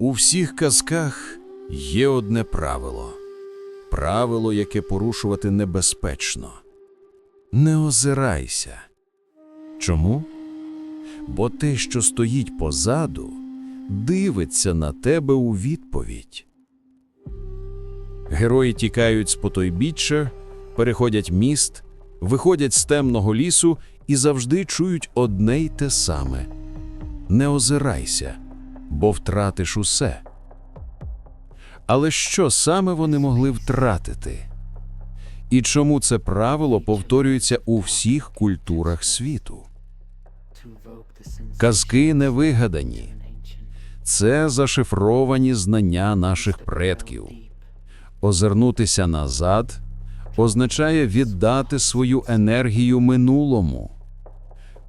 У всіх казках є одне правило. Правило, яке порушувати небезпечно. Не озирайся. Чому? Бо те, що стоїть позаду, дивиться на тебе у відповідь. Герої тікають з потойбіччя, переходять міст, виходять з темного лісу і завжди чують одне й те саме: Не озирайся, бо втратиш усе. Але що саме вони могли втратити? І чому це правило повторюється у всіх культурах світу? Казки не вигадані. Це зашифровані знання наших предків. Озирнутися назад означає віддати свою енергію минулому.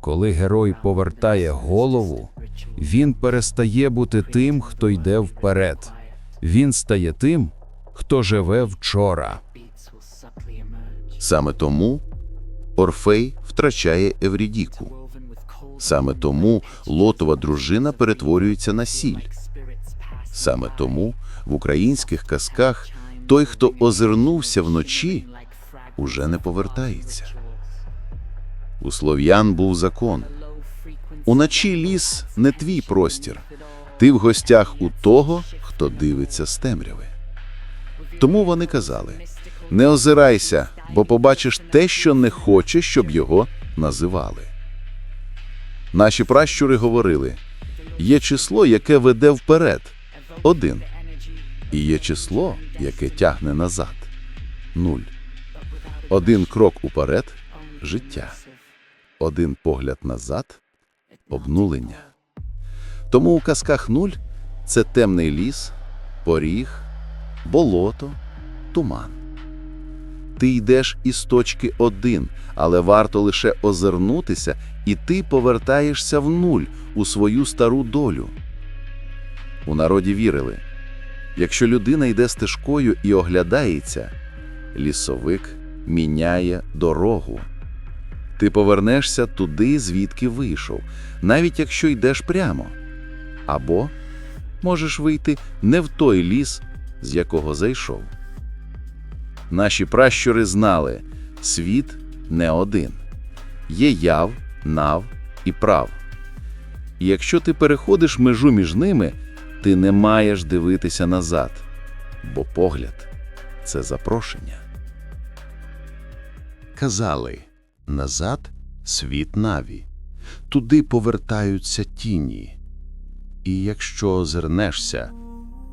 Коли герой повертає голову, він перестає бути тим, хто йде вперед. Він стає тим, хто живе вчора. Саме тому Орфей втрачає Еврідіку. Саме тому лотова дружина перетворюється на сіль. Саме тому в українських казках той, хто озирнувся вночі, уже не повертається. У слов'ян був закон. Уночі ліс не твій простір. Ти в гостях у того, хто дивиться з темряви. Тому вони казали: не озирайся, бо побачиш те, що не хоче, щоб його називали. Наші пращури говорили: є число, яке веде вперед один, і є число, яке тягне назад нуль. Один крок уперед життя, один погляд назад обнулення. Тому у казках нуль це темний ліс, поріг, болото, туман. Ти йдеш із точки один, але варто лише озирнутися, і ти повертаєшся в нуль у свою стару долю. У народі вірили, якщо людина йде стежкою і оглядається, лісовик міняє дорогу. Ти повернешся туди, звідки вийшов, навіть якщо йдеш прямо. Або можеш вийти не в той ліс, з якого зайшов. Наші пращури знали, світ не один. Є яв, нав і прав. І якщо ти переходиш межу між ними, ти не маєш дивитися назад, бо погляд це запрошення. Казали назад світ наві, туди повертаються тіні. І якщо озирнешся,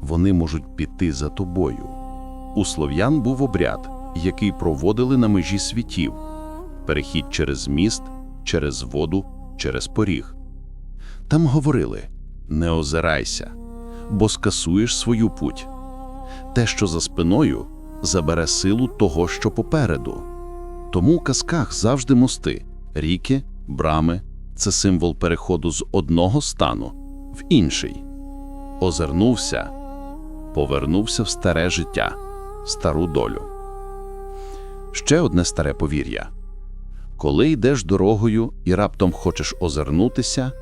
вони можуть піти за тобою. У слов'ян був обряд, який проводили на межі світів перехід через міст, через воду, через поріг. Там говорили не озирайся, бо скасуєш свою путь. Те, що за спиною, забере силу того, що попереду. Тому у казках завжди мости, ріки, брами це символ переходу з одного стану в інший. Озирнувся, повернувся в старе життя, стару долю. Ще одне старе повір'я. Коли йдеш дорогою і раптом хочеш озирнутися,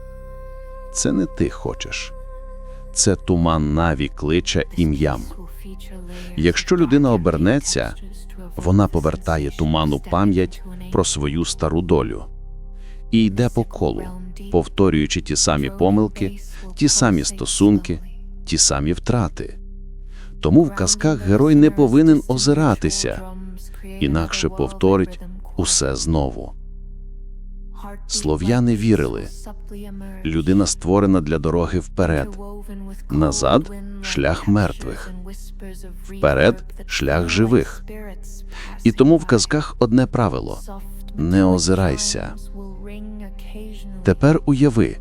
це не ти хочеш. Це туман наві кличе ім'ям. Якщо людина обернеться, вона повертає туману пам'ять про свою стару долю. і йде по колу, повторюючи ті самі помилки, ті самі стосунки, ті самі втрати. Тому в казках герой не повинен озиратися, інакше повторить усе знову. Слов'яни вірили, Людина створена для дороги вперед, назад шлях мертвих, вперед шлях живих. І тому в казках одне правило не озирайся. Тепер уяви,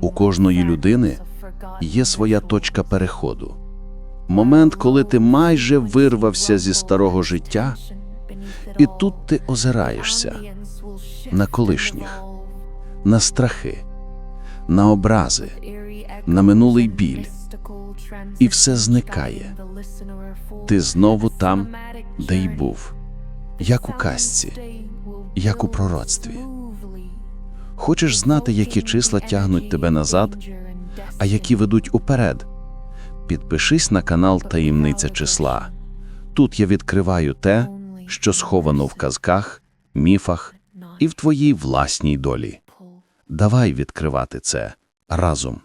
у кожної людини є своя точка переходу. Момент, коли ти майже вирвався зі старого життя, і тут ти озираєшся на колишніх, на страхи, на образи, на минулий біль, і все зникає. Ти знову там, де й був, як у казці, як у пророцтві. Хочеш знати, які числа тягнуть тебе назад, а які ведуть уперед? Підпишись на канал Таємниця числа. Тут я відкриваю те, що сховано в казках, міфах і в твоїй власній долі. Давай відкривати це разом.